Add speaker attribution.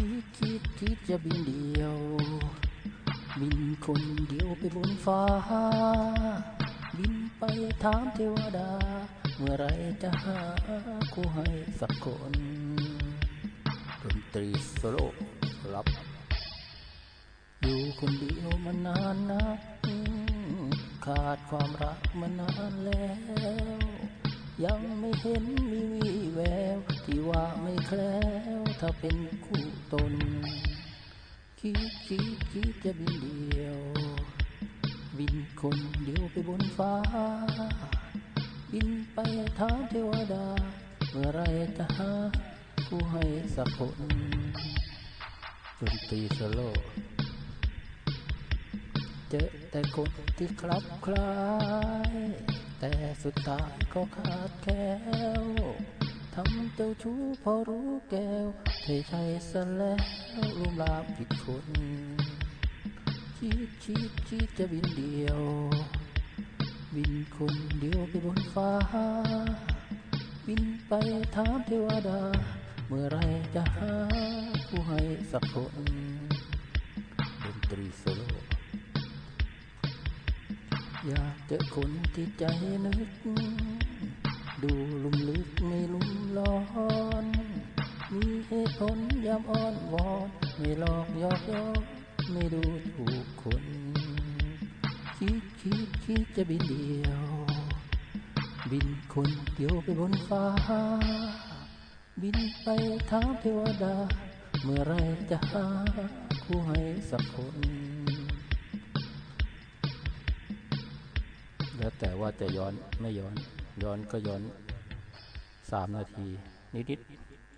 Speaker 1: ดคิดคิดจะบินเดียว บินคนเดียวไปบนฟ้า บินไปถามเทวดา เมื่อไรจะหาคู่ให้สักคนดนตรีโซโล่รับ อยู่คนเดียวมานานนะขาดความรักมานานแล้ว ยังไม่เห็นมีวี่แวว ที่ว่าไม่แคล้วถ้าเป็นคู่ตน คิดคิดคิดจะบินเดียว บินคนเดียวไปบนฟ้า บินไปถามเทวดา เมื่อไรจะหาผู้ให้สักคนดนตรีโซโลเจอแต่คนที่คลับคล้าย แต่สุดท้ายก็ขาดแคล้วทำเจ้าชู้พอรู้แก้วเทใช่ซะแล้วลุมลามผิดคนคิดคิดคิดจะบินเดียว บินคนเดียวไปบนฟ้า บินไปถามเทวดา เมื่อไรจะหาผู้ให้สักคนดนตรีโซโล อยากเจอคนที่ใจนึก ดูลุ่มลึกไม่ลุ่มร้อน มีเหตุผลยามอ้อนวอน ไม่หลอกยอกย้อนไม่ดูถูกคน คิดคิดคิดจะบินเดียว บินคนเดียวไปบนฟ้า บินไปถามเทวดา เมื่อไรจะหาคู่ให้สักคน แต่ว่าจะย้อนไม่ย้อน ย้อนก็ย้อนสามนาที นิดๆ